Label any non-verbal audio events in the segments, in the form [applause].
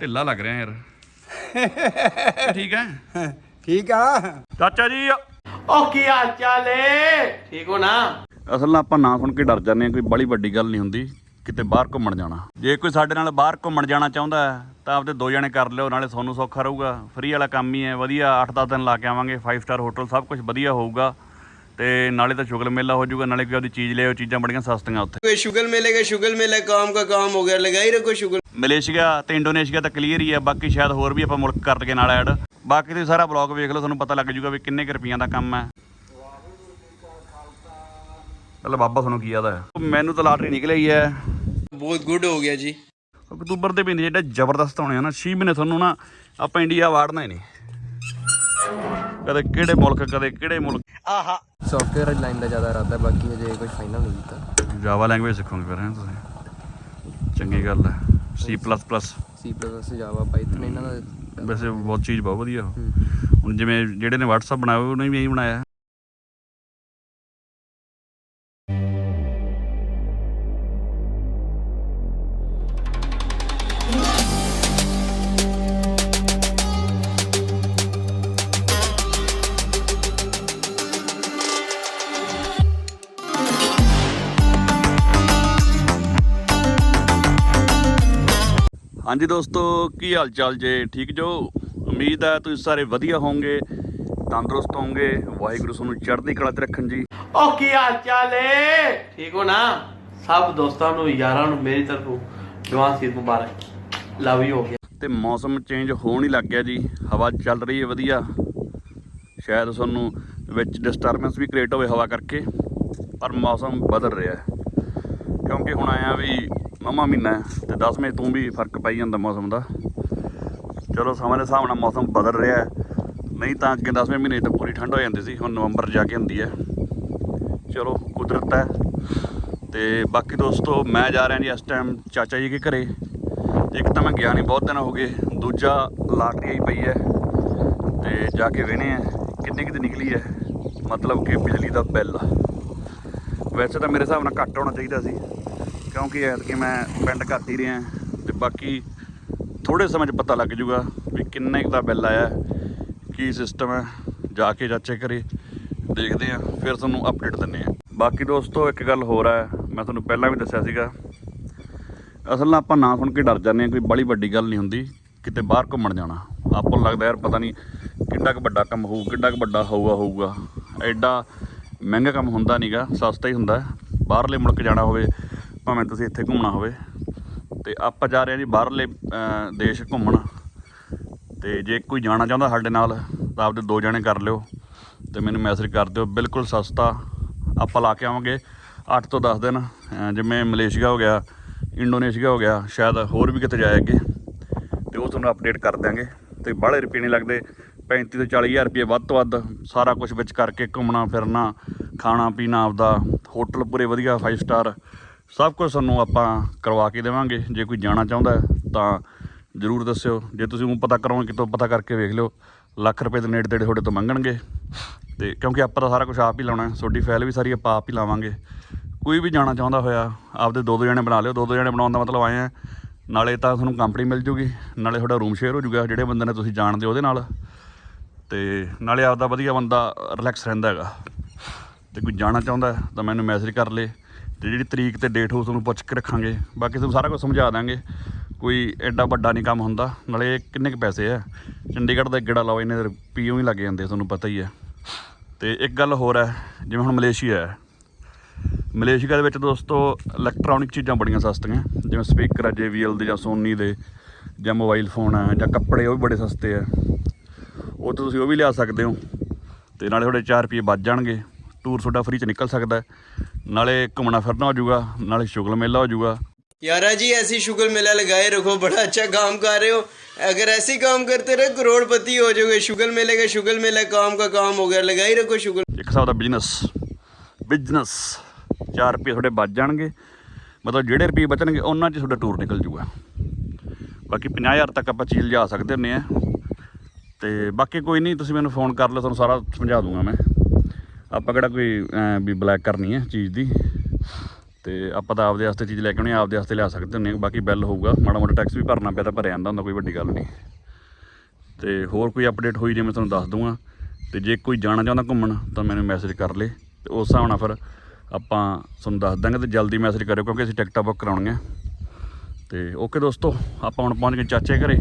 ਢਿੱਲਾ ਲੱਗ ਰਿਹਾ ਯਾਰ। ਠੀਕ ਹੈ? ਠੀਕ ਆ। ਚਾਚਾ ਜੀ ਉਹ ਕੀ ਹਾਲ ਚਾਲ ਏ? ਠੀਕ ਹੋ ਨਾ? ਅਸਲ ਨਾਲ ਆਪਾਂ ਨਾ ਸੁਣ ਕੇ ਡਰ ਜਾਂਦੇ ਆ ਕੋਈ ਬੜੀ ਵੱਡੀ ਗੱਲ ਨਹੀਂ ਹੁੰਦੀ ਕਿਤੇ ਬਾਹਰ ਘੁੰਮਣ ਜਾਣਾ। ਜੇ ਕੋਈ ਸਾਡੇ ਨਾਲ ਬਾਹਰ ਘੁੰਮਣ ਜਾਣਾ ਚਾਹੁੰਦਾ ਹੈ ਤਾਂ ਆਪਦੇ ਦੋ ਜਣੇ ਕਰ ਲਿਓ ਨਾਲੇ ਤੁਹਾਨੂੰ ਸੌਖਾ ਰਹੂਗਾ। ਫ੍ਰੀ ਵਾਲਾ ਕੰਮ ਹੀ ਹੈ ਵਧੀਆ 8-10 ਦਿਨ ਲਾ ਕੇ ਆਵਾਂਗੇ 5 ਸਟਾਰ ਹੋਟਲ ਸਭ ਕੁਝ ਵਧੀਆ ਹੋਊਗਾ। ਤੇ ਨਾਲੇ ਤਾਂ ਸ਼ੁਗਲ ਮੇਲਾ ਹੋ ਜਾਊਗਾ ਨਾਲੇ ਕੋਈ ਆਪਦੀ ਚੀਜ਼ ਲਿਆਓ ਚੀਜ਼ਾਂ ਬੜੀਆਂ ਸਸਤੀਆਂ ਉੱਥੇ। ਕੋਈ ਸ਼ੁਗਲ ਮੇਲੇ ਸ਼ੁਗਲ ਮੇਲਾ ਕਾਮ ਦਾ ਕਾਮ ਹੋ ਗਿਆ ਲਗਾਈ ਰੱਖੋ ਸ਼ੁਗਲ। ਮਲੇਸ਼ੀਆ ਤੇ ਇੰਡੋਨੇਸ਼ੀਆ ਤਾਂ ਕਲੀਅਰ ਹੀ ਆ ਬਾਕੀ ਸ਼ਾਇਦ ਹੋਰ ਵੀ ਆਪਾਂ ਮੁਲਕ ਕਰ ਲਗੇ ਨਾਲ ਐਡ ਬਾਕੀ ਤੁਸੀਂ ਸਾਰਾ ਬਲੌਗ ਵੇਖ ਲਓ ਤੁਹਾਨੂੰ ਪਤਾ ਲੱਗ ਜਾਊਗਾ ਵੀ ਕਿੰਨੇ ਕੁ ਰੁਪਈਆਂ ਦਾ ਕੰਮ ਹੈ। ਪਹਿਲਾਂ ਬਾਬਾ ਤੁਹਾਨੂੰ ਕੀ ਆਦਾ ਮੈਨੂੰ ਤਾਂ ਲਾਟਰੀ ਨਿਕਲੀ ਹੈ। ਬਹੁਤ ਗੁੱਡ ਹੋ ਗਿਆ ਜੀ। ਅਕਤੂਬਰ ਦੇ ਮਹੀਨੇ ਜਿਹੜਾ ਜ਼ਬਰਦਸਤ ਹੋਣੇ ਆ ਨਾ 6 ਮਹੀਨੇ ਤੁਹਾਨੂੰ ਨਾ ਆਪਾਂ ਇੰਡੀਆ ਵਾੜਨਾ ਹੀ ਨਹੀਂ। ਕਦੇ ਕਿਹੜੇ ਮੁਲਕ ਕਦੇ ਕਿਹੜੇ ਮੁਲਕ? ਸੌਫਟਵੇਅਰ ਲਾਈਨ ਦਾ ਜ਼ਿਆਦਾ ਇਰਾਦਾ ਬਾਕੀ ਹਜੇ ਕੁਝ ਫਾਈਨਲ ਨਹੀਂ ਕੀਤਾ। ਜਾਵਾ ਲੈਂਗੁਏਜ ਸਿੱਖੋਗੇ ਫਿਰ ਹੈ ਤੁਸੀਂ? ਚੰਗੀ ਗੱਲ ਹੈ। C++ C plus Java Python ਇਹਨਾਂ ਦਾ ਵੈਸੇ ਬਹੁਤ ਚੀਜ਼ ਬਹੁਤ ਵਧੀਆ। ਹੁਣ ਜਿਵੇਂ ਜਿਹੜੇ ਨੇ WhatsApp ਬਣਾਇਆ ਉਹਨੇ ਵੀ ਇਹੀ ਬਣਾਇਆ। ਹਾਂਜੀ ਦੋਸਤੋ ਕੀ ਹਾਲ ਚਾਲ ਜੇ? ਠੀਕ ਜੋ? ਉਮੀਦ ਹੈ ਤੁਸੀਂ ਸਾਰੇ ਵਧੀਆ ਹੋਵੋਗੇ ਤੰਦਰੁਸਤ ਹੋਵੋਗੇ। ਵਾਹਿਗੁਰੂ ਤੁਹਾਨੂੰ ਚੜ੍ਹਦੀ ਕਲਾ 'ਚ ਰੱਖਣ ਜੀ। ਉਹ ਕੀ ਹਾਲ ਚਾਲ ਏ? ਠੀਕ ਹੋ ਨਾ? ਸਭ ਦੋਸਤਾਂ ਨੂੰ ਯਾਰਾਂ ਨੂੰ ਮੇਰੀ ਤਰਫੋਂ ਜਵਾਨ ਸੀਦ ਮੁਬਾਰਕ। ਲਵ ਯੂ ਹੋ ਗਿਆ। ਤੇ ਮੌਸਮ ਚੇਂਜ ਹੋਣ ਹੀ ਲੱਗ ਗਿਆ ਜੀ। ਹਵਾ ਚੱਲ ਰਹੀ ਹੈ ਵਧੀਆ। ਸ਼ਾਇਦ ਤੁਹਾਨੂੰ ਵਿੱਚ ਡਿਸਟਰਬੈਂਸ ਵੀ ਕ੍ਰੀਏਟ ਹੋਵੇ ਹਵਾ ਕਰਕੇ ਪਰ ਮੌਸਮ ਬਦਲ ਰਿਹਾ ਹੈ। ਕਿਉਂਕਿ ਹੁਣ ਆਇਆ ਵੀ ਨਵਾਂ ਮਹੀਨਾ ਹੈ ਤੇ 10ਵੇਂ ਤੋਂ ਵੀ ਫ਼ਰਕ ਪਈ ਜਾਂਦਾ ਮੌਸਮ ਦਾ। ਚਲੋ ਸਮੇਂ ਦੇ ਹਿਸਾਬ ਨਾਲ ਮੌਸਮ ਬਦਲ ਰਿਹਾ ਹੈ। ਨਹੀਂ ਤਾਂ ਅੱਗੇ 10ਵੇਂ ਮਹੀਨੇ ਤਾਂ ਪੂਰੀ ਠੰਡ ਹੋ ਜਾਂਦੀ ਸੀ, ਹੁਣ ਨਵੰਬਰ ਜਾ ਕੇ ਹੁੰਦੀ ਹੈ। ਚਲੋ ਕੁਦਰਤ ਹੈ ਤੇ ਬਾਕੀ ਦੋਸਤੋ, ਮੈਂ ਜਾ ਰਿਹਾ ਜੀ ਇਸ ਟਾਈਮ ਚਾਚਾ ਜੀ ਦੇ ਘਰੇ। ਇੱਕ ਤਾਂ ਮੈਂ ਗਿਆ ਨਹੀਂ ਬਹੁਤ ਦਿਨ ਹੋ ਗਏ। ਦੂਜਾ ਲਾਟਰੀ ਆਈ ਪਈ ਹੈ ਤੇ ਜਾ ਕੇ ਵੇਣੇ ਆ। ਕਿੰਨੇ ਕਿਤੇ ਨਿਕਲੀ ਹੈ? ਮਤਲਬ ਕਿ ਬਿਜਲੀ ਦਾ ਬਿੱਲ। ਵੈਸੇ ਤਾਂ ਮੇਰੇ ਹਿਸਾਬ ਨਾਲ ਘੱਟ ਹੋਣਾ ਚਾਹੀਦਾ ਸੀ। ਕਿਉਂਕਿ ਐਤਕੀ ਮੈਂ ਪਿੰਡ ਘੱਟ ਹੀ ਰਿਹਾ। ਤੇ ਬਾਕੀ ਥੋੜੇ ਸਮੇਂ 'ਚ ਪਤਾ ਲੱਗ ਜੂਗਾ ਵੀ ਕਿੰਨੇ ਕੁ ਦਾ ਬਿੱਲ ਆਇਆ, ਕੀ ਸਿਸਟਮ ਹੈ, ਜਾ ਕੇ ਚਾਚੇ ਘਰੇ ਦੇਖਦੇ ਆ ਫਿਰ ਤੁਹਾਨੂੰ ਅਪਡੇਟ ਦਿੰਨੇ ਆ ਬਾਕੀ ਦੋਸਤੋ, ਇੱਕ ਗੱਲ ਹੋਰ ਹੈ, ਮੈਂ ਤੁਹਾਨੂੰ ਪਹਿਲਾਂ ਵੀ ਦੱਸਿਆ ਸੀਗਾ। ਅਸਲ ਨਾਲ ਆਪਾਂ ਨਾ ਸੁਣ ਕੇ ਡਰ ਜਾਂਦੇ ਹਾਂ, ਕੋਈ ਬੜੀ ਵੱਡੀ ਗੱਲ ਨਹੀਂ ਹੁੰਦੀ, ਕਿਤੇ ਬਾਹਰ ਘੁੰਮਣ ਜਾਣਾ। ਆਪਾਂ ਨੂੰ ਲੱਗਦਾ ਯਾਰ ਪਤਾ ਨਹੀਂ ਕਿੰਨਾ ਕੁ ਵੱਡਾ ਕੰਮ ਹੋਊ ਕਿੰਨਾ ਕੁ ਵੱਡਾ ਹੋਊਗਾ ਹੋਊਗਾ। ਐਡਾ ਮਹਿੰਗਾ ਕੰਮ ਹੁੰਦਾ ਨਹੀਂਗਾ ਸਸਤਾ ਹੀ ਹੁੰਦਾ। ਬਾਹਰਲੇ ਮੁਲਕ ਜਾਣਾ ਹੋਵੇ ਭਾਵੇਂ ਤੁਸੀਂ ਇੱਥੇ ਘੁੰਮਣਾ ਹੋਵੇ। ਤੇ ਆਪਾਂ ਜਾ ਰਹੇ ਹਾਂ ਜੀ ਬਾਹਰਲੇ ਦੇਸ਼ ਘੁੰਮਣ। ਤੇ ਜੇ ਕੋਈ ਜਾਣਾ ਚਾਹੁੰਦਾ ਸਾਡੇ ਨਾਲ, ਤਾਂ ਆਪਦੇ ਦੋ ਜਣੇ ਕਰ ਲਿਓ। ਤੇ ਮੈਨੂੰ ਮੈਸੇਜ ਕਰ ਦਿਓ, ਬਿਲਕੁਲ ਸਸਤਾ। ਆਪਾਂ ਲਾ ਕੇ ਆਵਾਂਗੇ 8 ਤੋਂ 10 ਦਿਨ। ਜਿਵੇਂ ਮਲੇਸ਼ੀਆ ਹੋ ਗਿਆ, ਇੰਡੋਨੇਸ਼ੀਆ ਹੋ ਗਿਆ, ਸ਼ਾਇਦ ਹੋਰ ਵੀ ਕਿਤੇ ਜਾਏ ਅੱਗੇ ਤੇ ਉਹ ਤੁਹਾਨੂੰ ਅਪਡੇਟ ਕਰ ਦਿਆਂਗੇ। ਤੇ ਬਾਹਲੇ ਰੁਪਏ ਨਹੀਂ ਲੱਗਦੇ। 35 ਤੋਂ 40 ਹਜ਼ਾਰ ਰੁਪਏ ਵੱਧ ਤੋਂ ਵੱਧ ਸਾਰਾ ਕੁਝ ਵਿੱਚ ਕਰਕੇ ਘੁੰਮਣਾ, ਫਿਰਨਾ, ਖਾਣਾ, ਪੀਣਾ ਆਪਦਾ। ਹੋਟਲ ਪੂਰੇ ਵਧੀਆ 5 ਸਟਾਰ ਸਭ ਕੁਝ ਤੁਹਾਨੂੰ ਆਪਾਂ ਕਰਵਾ ਕੇ ਦੇਵਾਂਗੇ, ਜੇ ਕੋਈ ਜਾਣਾ ਚਾਹੁੰਦਾ ਤਾਂ ਜਰੂਰ ਦੱਸਿਓ। ਜੇ ਤੁਸੀਂ ਉਹ ਪਤਾ ਕਰੋਗੇ, ਕਿਤੋਂ ਪਤਾ ਕਰਕੇ ਵੇਖ ਲਿਓ। ਲੱਖ ਰੁਪਏ ਦੇ ਨੇੜੇ ਤੇੜੇ ਤੁਹਾਡੇ ਤੋਂ ਮੰਗਣਗੇ। ਤੇ ਕਿਉਂਕਿ ਆਪਾਂ ਤਾਂ ਸਾਰਾ ਕੁਝ ਆਪ ਹੀ ਲਾਉਣਾ ਤੁਹਾਡੀ ਫਾਈਲ ਵੀ ਸਾਰੀ ਆਪਾਂ ਆਪ ਹੀ ਲਾਵਾਂਗੇ। ਕੋਈ ਵੀ ਜਾਣਾ ਚਾਹੁੰਦਾ ਹੋਇਆ, ਆਪਦੇ ਦੋ ਦੋ ਜਣੇ ਬਣਾ ਲਿਓ। ਦੋ ਦੋ ਜਣੇ ਬਣਾਉਣ ਦਾ ਮਤਲਬ ਆਏ ਆ ਨਾਲੇ ਤਾਂ ਤੁਹਾਨੂੰ ਕੰਪਨੀ ਮਿਲ ਜੂਗੀ, ਨਾਲੇ ਤੁਹਾਡਾ ਰੂਮ ਸ਼ੇਅਰ ਹੋ ਜੂਗਾ, ਜਿਹੜੇ ਬੰਦੇ ਨੇ ਤੁਸੀਂ ਜਾਣਦੇ ਉਹਦੇ ਨਾਲ। ਤੇ ਨਾਲੇ ਆਪਦਾ ਵਧੀਆ ਬੰਦਾ ਰਿਲੈਕਸ ਰਹਿੰਦਾ ਹੈਗਾ। ਤੇ ਕੋਈ ਜਾਣਾ ਚਾਹੁੰਦਾ ਤਾਂ ਮੈਨੂੰ ਮੈਸੇਜ ਕਰ ਲੇ। ਤੇ ਜਿਹੜੀ ਤਰੀਕ ਤੇ ਡੇਟ ਹੋ ਤੁਹਾਨੂੰ ਪੁੱਛ ਕੇ ਰੱਖਾਂਗੇ। ਬਾਕੀ ਤੁਹਾਨੂੰ ਸਾਰਾ ਕੁਝ ਸਮਝਾ ਦਾਂਗੇ। ਕੋਈ ਐਡਾ ਵੱਡਾ ਨਹੀਂ ਕੰਮ ਹੁੰਦਾ। ਨਾਲੇ ਕਿੰਨੇ ਕੁ ਪੈਸੇ ਆ? ਚੰਡੀਗੜ੍ਹ ਦਾ ਗੇੜਾ ਲਾਓ ਇਹਨੇ ਪੀਓ ਹੀ ਲੱਗ ਜਾਂਦੇ ਤੁਹਾਨੂੰ ਪਤਾ ਹੀ ਹੈ ਤੇ ਇੱਕ ਗੱਲ ਹੋਰ ਹੈ, ਜਿਵੇਂ ਹੁਣ ਮਲੇਸ਼ੀਆ ਹੈ। ਮਲੇਸ਼ੀਆ ਦੇ ਵਿੱਚ ਦੋਸਤੋ ਇਲੈਕਟ੍ਰੋਨਿਕ ਚੀਜ਼ਾਂ ਬੜੀਆਂ ਸਸਤੀਆਂ। ਜਿਵੇਂ ਸਪੀਕਰ ਹੈ JBL ਦੇ ਜਾਂ ਸੋਨੀ ਦੇ, ਜਾਂ ਮੋਬਾਈਲ ਫੋਨ ਹੈ ਜਾਂ ਕੱਪੜੇ, ਉਹ ਵੀ ਬੜੇ ਸਸਤੇ ਆ। ਉਹ ਤੋਂ ਤੁਸੀਂ ਉਹ ਵੀ ਲਿਆ ਸਕਦੇ ਹੋ। ਤੇ ਨਾਲੇ ਤੁਹਾਡੇ 4 ਰੁਪਏ ਬਚ ਜਾਣਗੇ। ਟੂਰ ਤੁਹਾਡਾ ਫ੍ਰੀ ਚ ਨਿਕਲ ਸਕਦਾ ਨਾਲੇ ਘੁੰਮਣਾ ਫਿਰਨਾ ਹੋ ਜਾਊਗਾ ਨਾਲੇ ਸ਼ੁਗਲ ਮੇਲਾ ਹੋ ਜਾਊਗਾ यारा जी ऐसी शुगल मेला लगाए रखो बड़ा अच्छा काम कर रहे हो अगर ऐसे ही काम करते रहे करोड़पति हो जाओगे शुगल मेले का शुगल मेला काम का काम हो गया लगा ही रखो शुगल ਇੱਕ ਹਿਸਾਬ ਦਾ ਬਿਜ਼ਨਸ ਬਿਜ਼ਨਸ 4 ਰੁਪਏ ਤੁਹਾਡੇ ਬਚ ਜਾਣਗੇ ਮਤਲਬ ਜਿਹੜੇ ਰੁਪਏ ਬਚਣਗੇ ਉਹਨਾਂ 'ਚ ਤੁਹਾਡਾ ਟੂਰ ਨਿਕਲ ਜਾਊਗਾ ਬਾਕੀ 50000 ਤੱਕ ਆਪਾਂ ਚੀਲ ਜਾ ਸਕਦੇ ਹੁੰਦੇ ਆ ਤੇ ਬਾਕੀ ਕੋਈ ਨਹੀਂ ਤੁਸੀਂ ਮੈਨੂੰ ਫੋਨ ਕਰ ਲਓ ਤੁਹਾਨੂੰ ਸਾਰਾ ਸਮਝਾ ਦੂੰਗਾ ਮੈਂ ਆਪਾਂ ਕਿਹੜਾ ਕੋਈ ਵੀ ਬਲੈਕ ਕਰਨੀ ਹੈ ਚੀਜ਼ ਦੀ। ਤੇ ਆਪਾਂ ਤਾਂ ਆਪਦੇ ਵਾਸਤੇ ਚੀਜ਼ ਲੈ ਕੇ ਆਉਣੀ ਆਪਦੇ ਵਾਸਤੇ ਲਿਆ ਸਕਦੇ ਹੁੰਦੇ ਹਾਂ ਬਾਕੀ ਬਿੱਲ ਹੋਊਗਾ। ਮਾੜਾ ਮੋਟਾ ਟੈਕਸ ਵੀ ਭਰਨਾ ਪਿਆ ਤਾਂ ਭਰਿਆ ਜਾਂਦਾ, ਹੁੰਦਾ ਕੋਈ ਵੱਡੀ ਗੱਲ ਨਹੀਂ। ਤੇ ਹੋਰ ਕੋਈ ਅਪਡੇਟ ਹੋਈ ਜੇ ਮੈਂ ਤੁਹਾਨੂੰ ਦੱਸ ਦੂੰਗਾ ਤੇ ਜੇ ਕੋਈ ਜਾਣਾ ਚਾਹੁੰਦਾ ਘੁੰਮਣ, ਤਾਂ ਮੈਨੂੰ ਮੈਸੇਜ ਕਰ ਲੇ। ਤੇ ਉਸ ਹਿਸਾਬ ਨਾਲ ਫਿਰ ਆਪਾਂ ਤੁਹਾਨੂੰ ਦੱਸ ਦਾਂਗੇ ਤੇ ਜਲਦੀ ਮੈਸੇਜ ਕਰਿਓ, ਕਿਉਂਕਿ ਅਸੀਂ ਟਿਕਟਾਂ ਬੁੱਕ ਕਰਾਉਣੀਆਂ। ਤੇ ਓਕੇ ਦੋਸਤੋ, ਆਪਾਂ ਹੁਣ ਪਹੁੰਚ ਗਏ ਚਾਚੇ ਘਰੇ।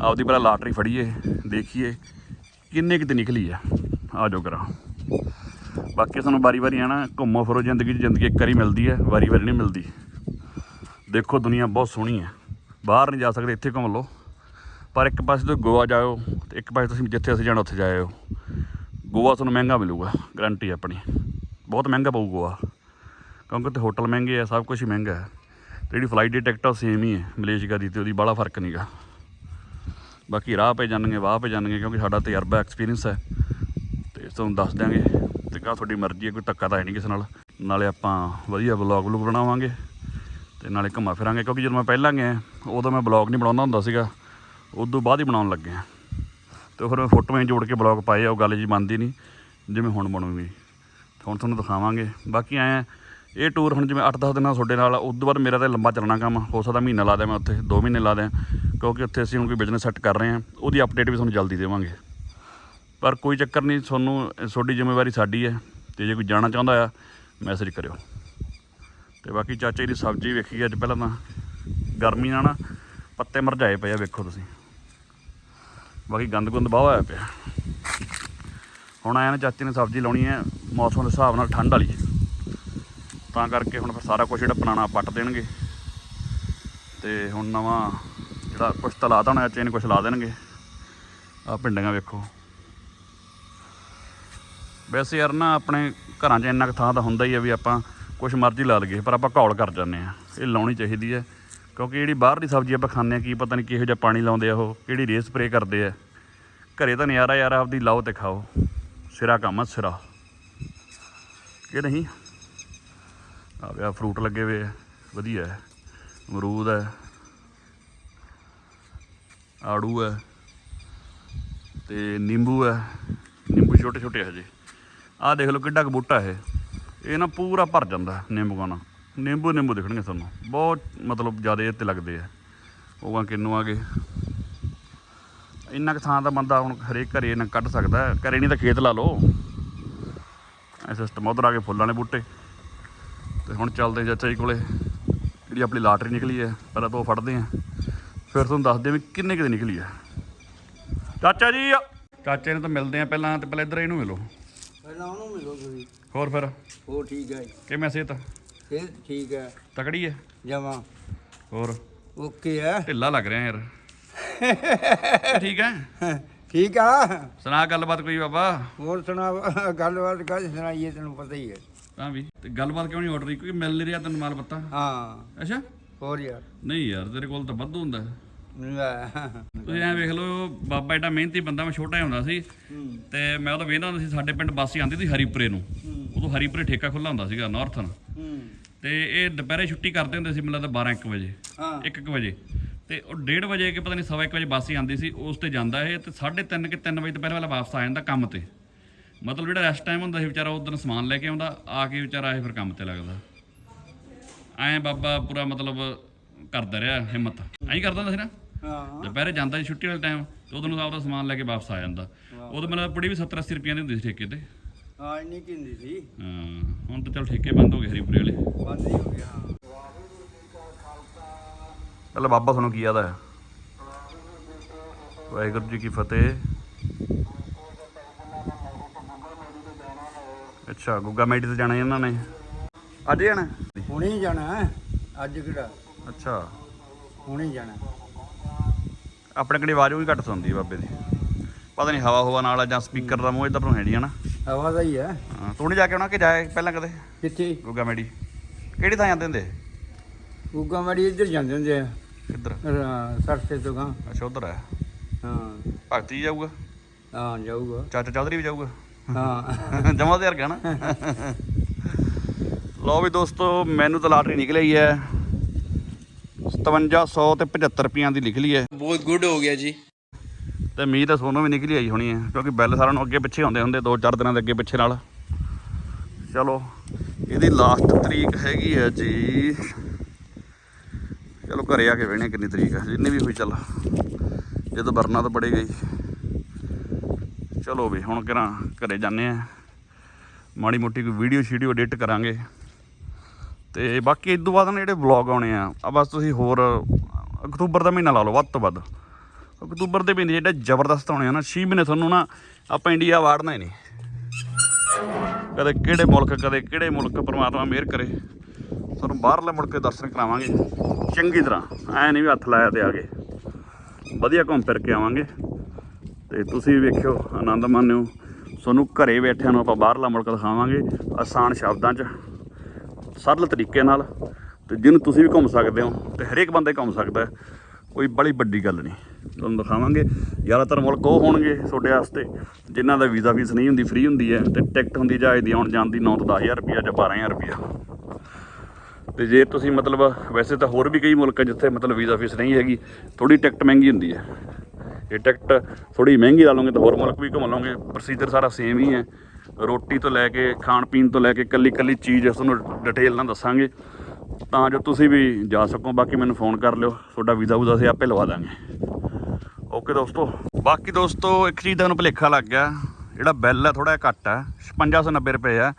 ਆਪਦੀ ਪਹਿਲਾਂ ਲਾਟਰੀ ਫੜੀਏ, ਦੇਖੀਏ ਕਿੰਨੇ ਕਿਤੇ ਨਿਕਲੀ ਆ। ਆ ਜਾਓ ਕਰਾਂ ਬਾਕੀ ਸਾਨੂੰ ਵਾਰੀ-ਵਾਰੀ ਆ ਘੁੰਮੋ ਫਿਰੋ, ਜ਼ਿੰਦਗੀ 'ਚ ਜ਼ਿੰਦਗੀ ਇੱਕ ਵਾਰੀ ਮਿਲਦੀ ਹੈ ਵਾਰੀ-ਵਾਰੀ ਨਹੀਂ ਮਿਲਦੀ। ਦੇਖੋ ਦੁਨੀਆ ਬਹੁਤ ਸੋਹਣੀ ਹੈ। ਬਾਹਰ ਨਹੀਂ ਜਾ ਸਕਦੇ, ਇੱਥੇ ਘੁੰਮ ਲਓ। ਪਰ ਇੱਕ ਪਾਸੇ ਤੋਂ ਗੋਆ ਜਾਓ ਤੇ ਇੱਕ ਪਾਸੇ ਤੁਸੀਂ ਜਿੱਥੇ ਅਸੀਂ ਜਾਣਾ, ਉੱਥੇ ਜਾਇਓ। ਗੋਆ ਤੁਹਾਨੂੰ ਮਹਿੰਗਾ ਮਿਲੂਗਾ ਗਰੰਟੀ ਆਪਣੀ। ਬਹੁਤ ਮਹਿੰਗਾ ਪਊ ਗੋਆ। ਕਿਉਂਕਿ ਉੱਥੇ ਹੋਟਲ ਮਹਿੰਗੇ ਆ, ਸਭ ਕੁਝ ਹੀ ਮਹਿੰਗਾ ਹੈ। ਤੇ ਜਿਹੜੀ ਫਲਾਈਟ ਦੀ ਟਿਕਟ ਆ, ਉਹ ਸੇਮ ਹੀ ਹੈ, ਮਲੇਸ਼ੀਆ ਦੀ, ਤੇ ਉਹਦੀ ਬੜਾ ਫ਼ਰਕ ਨਹੀਂਗਾ ਬਾਕੀ ਰਾਹ ਪੈ ਜਾਣਗੇ, ਵਾਹ ਪੈ ਜਾਣਗੇ, ਕਿਉਂਕਿ ਸਾਡਾ ਤਜਰਬਾ ਐਕਸਪੀਰੀਅੰਸ ਹੈ। ਤੇ ਤੁਹਾਨੂੰ ਦੱਸ ਦਿਆਂਗੇ। ਤੇ ਕਾ ਤੁਹਾਡੀ ਮਰਜ਼ੀ ਹੈ, ਕੋਈ ਧੱਕਾ ਤਾਂ ਹੈ ਨਹੀਂ ਕਿਸੇ ਨਾਲ। ਨਾਲੇ ਆਪਾਂ ਵਧੀਆ ਵਲੌਗ ਵਲੂਗ ਬਣਾਵਾਂਗੇ। ਤੇ ਨਾਲੇ ਘੁੰਮਾ ਫਿਰਾਂਗੇ, ਕਿਉਂਕਿ ਜਦੋਂ ਮੈਂ ਪਹਿਲਾਂ ਗਿਆ, ਉਦੋਂ ਮੈਂ ਵਲੌਗ ਨਹੀਂ ਬਣਾਉਂਦਾ ਹੁੰਦਾ ਸੀਗਾ। ਉਦੋਂ ਬਾਅਦ ਹੀ ਬਣਾਉਣ ਲੱਗਿਆ ਤੇ ਫਿਰ ਮੈਂ ਫੋਟੋਆਂ ਜੋੜ ਕੇ ਵਲੌਗ ਪਾਏ ਆ, ਉਹ ਗੱਲ ਜੀ ਬਣਦੀ ਨਹੀਂ, ਜਿਵੇਂ ਹੁਣ ਬਣੂਗੀ। ਤੇ ਹੁਣ ਤੁਹਾਨੂੰ ਦਿਖਾਵਾਂਗੇ। ਬਾਕੀ ਐਂ ਇਹ ਟੂਰ ਹੁਣ ਜਿਵੇਂ 8-10 ਦਿਨਾਂ ਤੁਹਾਡੇ ਨਾਲ ਉਸ ਤੋਂ ਬਾਅਦ ਮੇਰਾ ਤਾਂ ਲੰਬਾ ਚੱਲਣਾ ਕੰਮ। ਹੋ ਸਕਦਾ ਮਹੀਨਾ ਲਾ ਦਿਆਂ ਮੈਂ ਉੱਥੇ 2 ਮਹੀਨੇ ਲਾ ਦਿਆਂ। ਕਿਉਂਕਿ ਉੱਥੇ ਅਸੀਂ ਹੁਣ ਕੋਈ ਬਿਜ਼ਨਸ ਸੈੱਟ ਕਰ ਰਹੇ ਹਾਂ, ਉਹਦੀ ਅਪਡੇਟ ਵੀ ਤੁਹਾਨੂੰ ਜਲਦੀ ਦੇਵਾਂਗੇ। ਪਰ ਕੋਈ ਚੱਕਰ ਨਹੀਂ, ਤੁਹਾਨੂੰ, ਤੁਹਾਡੀ ਜ਼ਿੰਮੇਵਾਰੀ ਸਾਡੀ ਹੈ ਤੇ ਜੇ ਕੋਈ ਜਾਣਾ ਚਾਹੁੰਦਾ ਆ ਮੈਸੇਜ ਕਰਿਓ। ਤੇ ਬਾਕੀ ਚਾਚੇ ਦੀ ਸਬਜ਼ੀ ਵੇਖੀ ਅੱਜ ਪਹਿਲਾਂ ਤਾਂ ਗਰਮੀ ਨਾਲ ਨਾ ਪੱਤੇ ਮਰਝਾਏ ਪਏ ਆ, ਵੇਖੋ ਤੁਸੀਂ। ਬਾਕੀ ਗੰਦ ਗੁੰਦ ਬਾਹਰ ਹੋਇਆ ਪਿਆ। ਹੁਣ ਆਇਆ ਨਾ ਚਾਚੇ ਨੇ ਸਬਜ਼ੀ ਲਾਉਣੀ ਹੈ, ਮੌਸਮ ਦੇ ਹਿਸਾਬ ਨਾਲ ਠੰਡ ਵਾਲੀ। ਤਾਂ ਕਰਕੇ ਹੁਣ ਫਿਰ ਸਾਰਾ ਕੁਝ ਜਿਹੜਾ ਪੁਰਾਣਾ ਪੱਟ ਦੇਣਗੇ। ਤੇ ਹੁਣ ਨਵਾਂ ਜਿਹੜਾ ਕੁਛ ਤਾਂ ਲਾ ਹੋਣਾ, ਚਾਚੇ ਨੇ ਕੁਛ ਲਾ ਦੇਣਗੇ। ਆ ਪਿੰਡੀਆਂ ਵੇਖੋ। ਵੈਸੇ ਯਾਰ ਨਾ ਆਪਣੇ ਘਰਾਂ 'ਚ ਇੰਨਾ ਕੁ ਥਾਂ ਤਾਂ ਹੁੰਦਾ ਹੀ ਆ ਵੀ ਆਪਾਂ ਕੁਛ ਮਰਜ਼ੀ ਲਾ ਲਈਏ, ਪਰ ਆਪਾਂ ਘੌਲ ਕਰ ਜਾਂਦੇ ਆ। ਇਹ ਲਾਉਣੀ ਚਾਹੀਦੀ ਹੈ ਕਿਉਂਕਿ ਜਿਹੜੀ ਬਾਹਰਲੀ ਸਬਜ਼ੀ ਆਪਾਂ ਖਾਂਦੇ ਆ, ਕੀ ਪਤਾ ਨਹੀਂ ਕਿਹੋ ਜਿਹਾ ਪਾਣੀ ਲਾਉਂਦੇ ਆ ਉਹ, ਕਿਹੜੀ ਰੇ ਸਪਰੇ ਕਰਦੇ ਆ। ਘਰੇ ਤਾਂ ਨਜ਼ਾਰਾ ਯਾਰ ਆਪਦੀ ਲਾਓ ਤੇ ਖਾਓ, ਸਿਰਾ ਕੰਮ ਆ ਸਿਰਾ। ਕਿ ਨਹੀਂ? ਆ ਵਿਆ ਫਰੂਟ ਲੱਗੇ ਹੋਏ ਆ, ਵਧੀਆ ਹੈ ਅਮਰੂਦ ਹੈ ਆੜੂ ਹੈ ਤੇ ਨਿੰਬੂ ਹੈ ਨਿੰਬੂ ਛੋਟੇ ਛੋਟੇ ਹਜੇ। ਆਹ ਦੇਖ ਲਓ ਕਿੱਡਾ ਕੁ ਬੂਟਾ ਇਹ। ਇਹ ਨਾ ਪੂਰਾ ਭਰ ਜਾਂਦਾ ਨਿੰਬੂਆਂ ਨਾਲ। ਨਿੰਬੂ ਨਿੰਬੂ ਦਿਖਣਗੇ ਤੁਹਾਨੂੰ। ਬਹੁਤ ਮਤਲਬ ਜ਼ਿਆਦਾ ਇਹ ਤੇ ਲੱਗਦੇ ਆ। ਉਹ ਕਿੰਨੂ ਆ ਗਏ। ਇੰਨਾ ਕੁ ਥਾਂ ਦਾ ਬੰਦਾ ਹੁਣ ਹਰੇਕ ਘਰੇ ਨਾ ਕੱਢ ਸਕਦਾ ਹੈ। ਘਰੇ ਨਹੀਂ ਤਾਂ ਖੇਤ ਲਾ ਲਓ। ਐ ਸਿਸਟਮ ਉਧਰ ਆ ਕੇ ਫੁੱਲਾਂ ਦੇ ਬੂਟੇ। ਤੇ ਹੁਣ ਚੱਲਦੇ ਚਾਚਾ ਜੀ ਕੋਲੇ। ਜਿਹੜੀ ਆਪਣੀ ਲਾਟਰੀ ਨਿਕਲੀ ਹੈ, ਪਹਿਲਾਂ ਤਾਂ ਉਹ ਫੜਦੇ ਆ ਫਿਰ ਤੁਹਾਨੂੰ ਦੱਸਦੇ ਵੀ ਕਿੰਨੇ ਕਿਤੇ ਨਿਕਲੀ ਹੈ। ਚਾਚਾ ਜੀ ਚਾਚੇ ਨੂੰ ਤਾਂ ਮਿਲਦੇ ਆ ਪਹਿਲਾਂ ਤੇ ਪਹਿਲਾਂ ਇੱਧਰ ਇਹਨੂੰ ਮਿਲੋ। ਪਹਿਲਾਂ ਉਹਨੂੰ ਮਿਲੋ ਤੁਸੀਂ। ਹੋਰ ਫਿਰ? ਉਹ ਠੀਕ ਹੈ ਕਿਵੇਂ ਸਿਹਤ? ਫਿਰ ਠੀਕ ਹੈ ਤਕੜੀ ਹੈ ਜਮਾ। ਹੋਰ? ਓਕੇ ਹੈ ਢਿੱਲਾ ਲੱਗ ਰਿਹਾ ਯਾਰ। ਠੀਕ ਹੈ ਠੀਕ ਆ। ਸੁਣਾ ਗੱਲਬਾਤ ਕੋਈ ਬਾਬਾ? ਹੋਰ ਸੁਣਾ ਗੱਲਬਾਤ ਕਾਹਦੀ ਸੁਣਾਈਏ ਤੈਨੂੰ ਪਤਾ ਹੀ ਹੈ ਤਾਂ ਵੀ। ਤੇ ਗੱਲਬਾਤ ਕਿਉਂ ਨਹੀਂ ਹੋ ਰਹੀ? ਕਿਉਂਕਿ ਮਿਲ ਨਹੀਂ ਰਿਹਾ ਤੈਨੂੰ ਮਾਲ ਪੱਤਾ। ਹਾਂ। ਅੱਛਾ? ਹੋਰ ਯਾਰ। ਨਹੀਂ ਯਾਰ ਤੇਰੇ ਕੋਲ ਤਾਂ ਵਾਧੂ ਹੁੰਦਾ। ਤੁਸੀਂ ਐਂ ਵੇਖ ਲਓ ਬਾਬਾ ਏਡਾ ਮਿਹਨਤੀ ਬੰਦਾ ਮੈਂ ਛੋਟਾ ਹੁੰਦਾ ਸੀ। ਤੇ ਮੈਂ ਉਹਦਾ ਵੇਖਦਾ ਹੁੰਦਾ ਸੀ ਸਾਡੇ ਪਿੰਡ ਬੱਸ ਹੀ ਆਉਂਦੀ ਸੀ ਹਰੀਪੁਰੇ ਨੂੰ। ਉਦੋਂ ਹਰੀਪੁਰੇ ਠੇਕਾ ਖੁੱਲਾ ਹੁੰਦਾ ਸੀਗਾ ਨਾਰਥਨ ਤੇ ਇਹ ਦੁਪਹਿਰੇ ਛੁੱਟੀ ਕਰਦੇ ਹੁੰਦੇ ਸੀ ਮੈਨੂੰ ਲੱਗਦਾ 12 1 ਵਜੇ। ਹਾਂ। 1 1 ਵਜੇ। ਤੇ ਉਹ 1:30 ਵਜੇ ਕਿ ਪਤਾ ਨਹੀਂ ਸਵਾ 1 ਵਜੇ ਬੱਸ ਹੀ ਆਉਂਦੀ ਸੀ ਉਸ ਤੇ ਜਾਂਦਾ ਇਹ ਤੇ 3:30 ਕਿ 3 ਵਜੇ ਤੋਂ ਪਹਿਲਾਂ ਵਾਲਾ ਵਾਪਸ ਆ ਜਾਂਦਾ ਕੰਮ ਤੇ। ਮਤਲਬ ਜਿਹੜਾ ਰੈਸਟ ਟਾਈਮ ਹੁੰਦਾ ਸੀ ਵਿਚਾਰਾ ਉਦੋਂ ਸਮਾਨ ਲੈ ਕੇ ਆਉਂਦਾ ਆ ਕੇ ਵਿਚਾਰਾ ਇਹ ਫਿਰ ਕੰਮ ਤੇ ਲੱਗਦਾ। ਐਂ ਬਾਬਾ ਪੂਰਾ ਮਤਲਬ ਕਰਦਾ ਰਿਹਾ ਹਿੰਮਤ। ਐਂ ਕਰਦਾ ਹੁੰਦਾ ਸੀ ਨਾ? ਦੁਪਹਿਰੇ ਜਾਂਦਾ ਸੀ ਛੁੱਟੀ ਵਾਲੇ ਟਾਈਮ ਤੇ ਉਦੋਂ ਨੂੰ ਆਪਦਾ ਸਮਾਨ ਲੈ ਕੇ ਵਾਪਸ ਆ ਜਾਂਦਾ। ਉਦੋਂ ਮੈਨੂੰ ਪੁੜੀ ਵੀ 70 80 ਰੁਪਈਆਂ ਦੀ ਹੁੰਦੀ ਸੀ ਠੇਕੇ ਤੇ। ਹਾਂ ਇੰਨੀ ਕੀ ਹੁੰਦੀ ਸੀ। ਹਾਂ ਹੁਣ ਤਾਂ ਚਲ ਠੇਕੇ ਬੰਦ ਹੋ ਗਏ ਹਰੀਪੁਰੇ ਵਾਲੇ। ਬੰਦ ਹੀ ਹੋ ਗਿਆ ਹਾਂ। ਪਹਿਲਾਂ ਬਾਬਾ ਤੁਹਾਨੂੰ ਕੀ ਆਦਾ ਹੈ ਵਾਹਿਗੁਰੂ ਜੀ ਕੀ ਫਤਿਹ। ਅੱਛਾ ਗੁੱਗਾ ਮੈਡੀ ਤੇ ਜਾਣਾ ਇਹਨਾਂ ਨੇ। ਅੱਜ ਜਾਣਾ? ਹੁਣੇ ਜਾਣਾ। ਅੱਜ ਕਿਹੜਾ? ਅੱਛਾ। ਹੁਣੇ ਜਾਣਾ। ਆਪਣੇ ਕਿਹੜੀ ਆਵਾਜ਼ ਉਹ ਵੀ ਘੱਟ ਸੁਣਦੀ ਹੈ ਬਾਬੇ ਦੀ। ਪਤਾ ਨਹੀਂ ਹਵਾ ਹਵਾ ਨਾਲ ਆ ਜਾਂ ਸਪੀਕਰ ਦਾ ਮੂੰਹ ਇਧਰ ਨੂੰ ਹੈ ਨਹੀਂ ਹਨਾ। ਹਵਾ ਦਾ ਹੀ ਹੈ ਹਾਂ, ਤੂੰ ਨਹੀਂ ਜਾ ਕੇ ਆਉਣਾ ਕਿ ਜਾਏ ਪਹਿਲਾਂ ਕਦੇ? ਕਿੱਥੇ? ਗੁੱਗਾ ਮੈਡੀ ਕਿਹੜੀ ਥਾਂ ਜਾਂਦੇ ਹੁੰਦੇ? ਉਗਾ ਮੜੀ ਇੱਧਰ ਜਾਂਦੇ ਹੁੰਦੇ ਆ। ਕਿੱਧਰ? ਰ- ਸਰਸੇ ਤੋਂ ਗਾਂ ਅੱਛਾ ਉਧਰ ਹੈ ਹਾਂ। ਭਗਤੀ ਜਾਊਗਾ? ਹਾਂ ਜਾਊਗਾ। ਚਾਚਾ ਚੌਧਰੀ ਵੀ ਜਾਊਗਾ? ਹਾਂ। [laughs] ਜਮਾ ਤੇ ਗਿਆ ਨਾ? ਲਓ ਵੀ ਦੋਸਤੋ ਮੈਨੂੰ ਤਾਂ ਲਾਟਰੀ ਨਿਕਲ ਹੈ 5700 ਤੇ 75 ਰੁਪਈਆਂ ਦੀ ਲਿਖ ਲਈ ਹੈ ਬਹੁਤ ਗੁੱਡ ਹੋ ਗਿਆ ਜੀ। ਤੇ ਮੀਂਹ ਤਾਂ ਸੋਨੋਂ ਵੀ ਨਿਕਲੀ ਆਈ ਹੋਣੀ ਹੈ ਕਿਉਂਕਿ ਬੈਲ ਸਾਰਿਆਂ ਨੂੰ ਅੱਗੇ ਪਿੱਛੇ ਆਉਂਦੇ ਹੁੰਦੇ 2-4 ਦਿਨਾਂ ਦੇ ਅੱਗੇ ਪਿੱਛੇ ਨਾਲ। ਚਲੋ ਇਹਦੀ ਲਾਸਟ ਤਰੀਕ ਹੈਗੀ ਹੈ ਜੀ। ਚਲੋ ਘਰੇ ਆ ਕੇ ਵੇਣੇ ਕਿੰਨੀ ਤਰੀਕ ਹੈ ਜਿੰਨੀ ਵੀ ਹੋਈ ਚੱਲ। ਜਦੋਂ ਵਰਨਾ ਤਾਂ ਬੜੇ ਗਈ। ਚਲੋ ਵੀ ਹੁਣ ਕਿਰਾਂ ਘਰੇ ਜਾਂਦੇ ਆ ਮਾੜੀ ਮੋਟੀ ਕੋਈ ਵੀਡੀਓ ਸ਼ੀਡੀਓ ਐਡਿਟ ਕਰਾਂਗੇ। ਤੇ ਬਾਕੀ ਇਸ ਤੋਂ ਬਾਅਦ ਨਾ ਜਿਹੜੇ ਵਲੌਗ ਆਉਣੇ ਆ ਆ ਬਸ ਤੁਸੀਂ ਹੋਰ, ਅਕਤੂਬਰ ਦਾ ਮਹੀਨਾ ਲਾ ਲਓ ਵੱਧ ਤੋਂ ਵੱਧ। ਅਕਤੂਬਰ ਦੇ ਮਹੀਨੇ ਜਿਹੜੇ ਜ਼ਬਰਦਸਤ ਆਉਣੇ ਆ ਨਾ 6 ਮਹੀਨੇ ਤੁਹਾਨੂੰ ਨਾ ਆਪਾਂ ਇੰਡੀਆ ਵਾੜਨਾ ਹੀ ਨਹੀਂ। ਕਦੇ ਕਿਹੜੇ ਮੁਲਕ, ਕਦੇ ਕਿਹੜੇ ਮੁਲਕ ਪਰਮਾਤਮਾ ਮਿਹਰ ਕਰੇ। ਤੁਹਾਨੂੰ ਬਾਹਰਲੇ ਮੁਲਕ ਦੇ ਦਰਸ਼ਨ ਕਰਾਵਾਂਗੇ, ਚੰਗੀ ਤਰ੍ਹਾਂ। ਐ ਨਹੀਂ ਵੀ ਹੱਥ ਲਾਇਆ ਤੇ ਆ ਗਏ। ਵਧੀਆ ਘੁੰਮ ਫਿਰ ਕੇ ਆਵਾਂਗੇ। ਤੇ ਤੁਸੀਂ ਵੇਖਿਓ, ਆਨੰਦ ਮਾਣਿਓ। ਤੁਹਾਨੂੰ ਘਰੇ ਬੈਠਿਆਂ ਨੂੰ ਆਪਾਂ ਬਾਹਰਲਾ ਮੁਲਕ ਦਿਖਾਵਾਂਗੇ, ਆਸਾਨ ਸ਼ਬਦਾਂ 'ਚ। ਸਰਲ ਤਰੀਕੇ ਨਾਲ ਤੇ ਜਿਹਨੂੰ ਤੁਸੀਂ ਵੀ ਘੁੰਮ ਸਕਦੇ ਹੋ ਤੇ ਹਰੇਕ ਬੰਦਾ ਹੀ ਘੁੰਮ ਸਕਦਾ ਕੋਈ ਬੜੀ ਵੱਡੀ ਗੱਲ ਨਹੀਂ। ਤੁਹਾਨੂੰ ਦਿਖਾਵਾਂਗੇ, ਜ਼ਿਆਦਾਤਰ ਮੁਲਕ ਉਹ ਹੋਣਗੇ ਤੁਹਾਡੇ ਵਾਸਤੇ, ਜਿਨ੍ਹਾਂ ਦਾ ਵੀਜ਼ਾ ਫੀਸ ਨਹੀਂ ਹੁੰਦੀ ਫ੍ਰੀ ਹੁੰਦੀ ਹੈ ਤੇ ਟਿਕਟ ਹੁੰਦੀ ਜਹਾਜ਼ ਦੀ ਆਉਣ ਜਾਣ ਦੀ 9 ਤੋਂ 10000 ਰੁਪਿਆ ਜਾਂ 12000 ਰੁਪਿਆ ਤੇ ਜੇ ਤੁਸੀਂ ਮਤਲਬ, ਵੈਸੇ ਤਾਂ ਹੋਰ ਵੀ ਕਈ ਮੁਲਕ ਜਿੱਥੇ ਮਤਲਬ ਵੀਜ਼ਾ ਫੀਸ ਨਹੀਂ ਹੈਗੀ ਥੋੜੀ ਟਿਕਟ ਮਹਿੰਗੀ ਹੁੰਦੀ ਹੈ। ਇਹ ਟਿਕਟ ਥੋੜੀ ਮਹਿੰਗੀ ਲਾ ਲਓਗੇ ਤਾਂ ਹੋਰ ਮੁਲਕ ਵੀ ਘੁੰਮ ਲਓਗੇ ਪ੍ਰੋਸੀਜਰ ਸਾਰਾ ਸੇਮ ਹੀ ਹੈ। ਰੋਟੀ ਤੋਂ ਲੈ ਕੇ ਖਾਣ ਪੀਣ ਤੋਂ ਲੈ ਕੇ ਕੱਲੀ ਕੱਲੀ ਚੀਜ਼ ਤੁਹਾਨੂੰ ਡਿਟੇਲ ਨਾਲ ਦੱਸਾਂਗੇ। ਤਾਂ ਜੋ ਤੁਸੀਂ ਵੀ ਜਾ ਸਕੋ ਬਾਕੀ ਮੈਨੂੰ ਫੋਨ ਕਰ ਲਿਓ ਤੁਹਾਡਾ ਵੀਜ਼ਾ ਵੂਜ਼ਾ ਅਸੀਂ ਆਪੇ ਲਵਾ ਦਾਂਗੇ। ਓਕੇ ਦੋਸਤੋ ਬਾਕੀ ਦੋਸਤੋ ਇੱਕ ਚੀਜ਼ ਦਾ ਨੂੰ ਭੁਲੇਖਾ ਲੱਗ ਗਿਆ ਜਿਹੜਾ ਬਿੱਲ ਹੈ ਥੋੜਾ ਜਿਹਾ ਘੱਟ ਹੈ 5690 ਰੁਪਏ ਆ।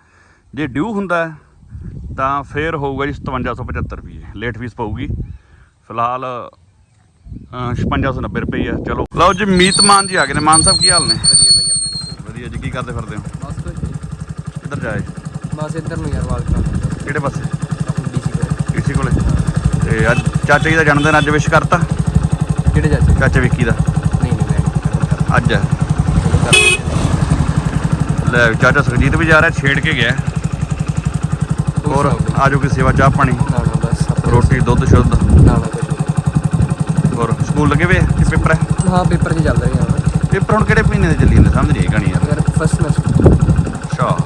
ਜੇ ਡਿਊ ਹੁੰਦਾ ਤਾਂ ਫੇਰ ਹੋਊਗਾ ਜੀ 5775 ਰੁਪਏ। ਲੇਟ ਫੀਸ ਪਊਗੀ। ਫਿਲਹਾਲ ਅਹ, 5690 ਰੁਪਏ ਹੈ ਚਲੋ। ਲਓ ਜੀ ਮੀਤ ਮਾਨ ਜੀ ਆ ਗਏ ਨੇ। ਮਾਨ ਸਾਹਿਬ ਕੀ ਹਾਲ ਨੇ? ਵਧੀਆ ਬਾਈ ਆਪਣੇ ਵਧੀਆ ਜੀ ਕੀ ਕਰਦੇ ਫਿਰਦੇ ਹੋ? ਬਸ ਕੁਝ ਨਹੀਂ। ਕਿੱਧਰ ਜਾਏ ਬਸ ਇੱਧਰ ਨੂੰ ਯਾਰ ਵਾਲ ਕਰਾ ਕਿਹੜੇ ਪਾਸੇ? ਡੀਸੀ ਕੋਲ। ਕਿਸੇ ਕੋਲੇ। ਤੇ ਅੱਜ ਚਾਚਾ ਜੀ ਦਾ ਜਨਮ ਦਿਨ ਅੱਜ ਵਿਸ਼ ਕਰਤਾ? ਕਿਹੜੇ ਚਾਚੇ? ਚਾਚਾ ਵਿੱਕੀ ਦਾ? ਨਹੀਂ ਨਹੀਂ ਮੈਂ ਨਹੀਂ ਅੱਜ ਹੈ। ਲੈ ਚਾਚਾ ਸੁਖਜੀਤ ਵੀ ਜਾ ਰਿਹਾ ਛੇੜ ਕੇ ਗਿਆ। ਹੋਰ ਆਜੋ ਕੀ ਸੇਵਾ ਚਾਹ ਪਾਣੀ। ਨਾ ਨਾ ਬਸ ਆਪਣੇ ਰੋਟੀ ਦੁੱਧ ਸ਼ੁੱਧ। ਨਾ ਨਾ ਕੁਝ ਨਹੀਂ। ਹੋਰ ਸਕੂਲ ਲੱਗੇ ਵੇ? ਕਿ ਪੇਪਰ ਹੈ? ਹਾਂ ਪੇਪਰ ਜੀ ਚੱਲ ਰਹੇ ਆ। ਪੇਪਰ ਹੁਣ ਕਿਹੜੇ ਮਹੀਨੇ ਦੇ ਚੱਲੀ ਜਾਂਦੇ? ਸਮਝ ਨਹੀਂ ਕਹਾਣੀ ਯਾਰ ਯਾਰ ਫਸਟ ਸਮੈਸਟਰ ਅੱਛਾ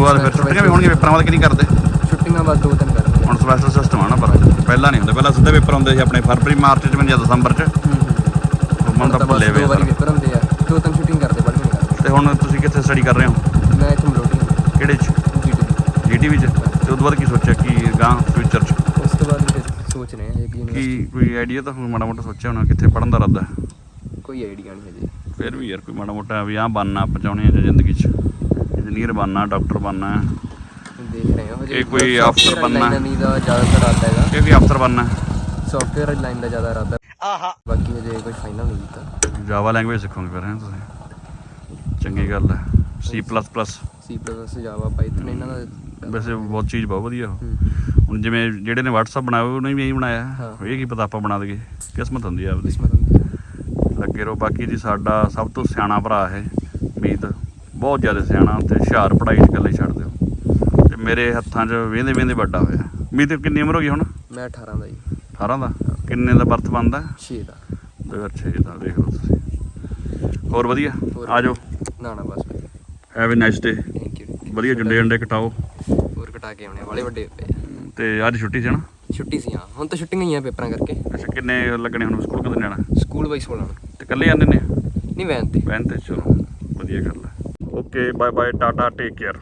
ਤੇ ਬਾਅਦ ਫਿਰ ਛੁੱਟੀਆਂ ਵੀ ਹੋਣਗੀਆਂ ਪੇਪਰਾਂ ਬਾਅਦ ਕਿ ਨਹੀਂ ਕਰਦੇ? ਛੁੱਟੀਆਂ ਬਸ ਦੋ ਤਿੰਨ ਕਰਨੀਆਂ ਹੁਣ ਸਮੈਸਟਰ ਸਿਸਟਮ ਆ ਨਾ ਪਰ ਪਹਿਲਾਂ ਨਹੀਂ ਹੁੰਦਾ ਪਹਿਲਾਂ ਸਿੱਧੇ ਪੇਪਰ ਹੁੰਦੇ ਸੀ ਆਪਣੇ ਫਰਵਰੀ ਮਾਰਚ ਚ ਜਾਂ ਦਸੰਬਰ ਚ। ਹੂੰ ਹੂੰ। ਮਨ ਤਾਂ ਭੁੱਲੇ ਵੇ ਦੋ ਵਾਰੀ ਪੇਪਰ ਹੁੰਦੇ ਆ ਦੋ ਤਿੰਨ ਸ਼ੂਟਿੰਗ ਕਰਦੇ ਪੜ੍ਹਨੀ ਕਰਦੇ। ਤੇ ਹੁਣ ਤੁਸੀਂ ਕਿੱਥੇ ਸਟੱਡੀ ਕਰ ਰਹੇ ਹੋ? ਮੈਂ ਇੱਥੇ ਮਲੋਟੀ ਕਿਹੜੇ ਚ? ਜੀਟੀ। ਜੀਟੀਵੀ ਚ ਤੇ ਉਦੋਂ ਬਾਅਦ ਕੀ ਸੋਚਿਆ ਕਿ ਗਾਂ ਫਿਊਚਰ ਚ? ਉਸ ਤੋਂ ਬਾਅਦ ਸੋਚ ਰਹੇ ਹਾਂ ਕੀ ਯੂਨੀਵਰਸਿਟੀ ਕੋਈ ਆਈਡੀਆ ਤਾਂ ਹੁਣ ਮਾੜਾ ਮੋਟਾ ਸੋਚਿਆ ਹੋਣਾ ਕਿੱਥੇ ਪੜਨ ਦਾ ਇਰਾਦਾ? ਹੈ ਕੋਈ ਆਈਡੀਆ ਨਹੀਂ ਹਜੇ। ਫਿਰ ਵੀ ਯਾਰ ਕੋਈ ਮਾੜਾ ਮੋਟਾ ਵੀ ਆਹ ਬਣਨਾ ਪਹੁੰਚਾਉਣੇ ਆ ਜ਼ਿੰਦਗੀ 'ਚ। ਇੰਜੀਨੀਅਰ ਬਣਨਾ ਡਾਕਟਰ ਬਣਨਾ ਦੇਖ ਰਹੇ ਹਾਂ ਇਹ ਕੋਈ ਅਫਸਰ ਬਣਨਾ। ਨਹੀਂ ਦਾ ਜ਼ਿਆਦਾਤਰ ਆਦਾ ਹੈਗਾ। ਕਿ ਕੋਈ ਅਫਸਰ ਬਣਨਾ ਸੌਫਟਵੇਅਰ ਲਾਈਨ ਦਾ ਜ਼ਿਆਦਾ ਇਰਾਦਾ। ਆਹਾ। ਬਾਕੀ ਹਜੇ ਕੋਈ ਫਾਈਨਲ ਨਹੀਂ ਕੀਤਾ। ਜਾਵਾ ਲੈਂਗੁਏਜ ਸਿੱਖੋਗੇ ਫਿਰ ਹੈ ਤੁਸੀਂ? ਚੰਗੀ ਗੱਲ ਹੈ। C++ C plus Java Python ਇਹਨਾਂ ਦਾ ਵੈਸੇ ਬਹੁਤ ਚੀਜ਼ ਬਹੁਤ ਵਧੀਆ। ਹੁਣ ਜਿਵੇਂ ਜਿਹੜੇ ਨੇ WhatsApp ਬਣਾਇਆ ਉਹਨੇ ਵੀ ਇਹੀ ਬਣਾਇਆ। ਹਾਂ। ਇਹ ਕੀ ਪਤਾ ਆਪਾਂ ਬਣਾ ਦਈਏ। ਕਿਸਮਤ ਹੁੰਦੀ ਆ ਆਪਦੀ। ਕਿਸਮਤ ਹੁੰਦੀ ਹੈ। ਲੱਗੇ ਰਹੋ। ਬਾਕੀ ਜੀ ਸਾਡਾ ਸਭ ਤੋਂ ਸਿਆਣਾ ਭਰਾ ਹੈ ਮੀਤ। ਬਹੁਤ ਜ਼ਿਆਦਾ ਸਿਆਣਾ ਤੇ ਹੁਸ਼ਿਆਰ ਪੜ੍ਹਾਈ 'ਚ ਇਕੱਲੇ ਛੱਡ ਦਿਓ ਤੇ ਮੇਰੇ ਹੱਥਾਂ 'ਚ ਵੇਂਦੇ ਵੇਂਦੇ ਵੱਡਾ ਹੋਇਆ। ਮੀਤ ਕਿੰਨੀ ਉਮਰ ਹੋ ਗਈ ਹੁਣ? ਮੈਂ 18 ਦਾ ਜੀ। 18 ਦਾ? ਕਿੰਨੇ ਦਾ ਬਰਥ ਬਣਦਾ? 6 ਦਾ। 2006 ਦਾ ਦੇਖ ਲਓ ਤੁਸੀਂ। ਹੋਰ ਵਧੀਆ? ਆ ਜਾਓ। ਨਾ ਨਾ ਬਸ have a nice day thank you ਵਧੀਆ ਜੁੰਡੇ ਅੰਡੇ ਕਟਾਓ। ਹੋਰ ਕਟਾ ਕੇ ਆਉਣੇ ਵਾਲੇ ਵੱਡੇ ਪਏ। ਤੇ ਅੱਜ ਛੁੱਟੀ ਸੀ ਨਾ? ਛੁੱਟੀ ਸੀ ਹਾਂ। ਹੁਣ ਤਾਂ ਛੁੱਟੀਆਂ ਹੀ ਆ ਪੇਪਰਾਂ ਕਰਕੇ। ਅੱਛਾ ਕਿੰਨੇ ਲੱਗਣੇ ਹੁਣ? ਸਕੂਲ ਕਦੋਂ ਜਾਣਾ? ਸਕੂਲ 16 ਨੂੰ। ਤੇ ਇਕੱਲੇ ਜਾਂਦੇ ਨੇ? ਨਹੀਂ ਵੈਨ ਤੇ। ਵੈਨ ਤੇ ਚਲੋ ਵਧੀਆ ਗੱਲ ਹੈ okay bye bye tata take care.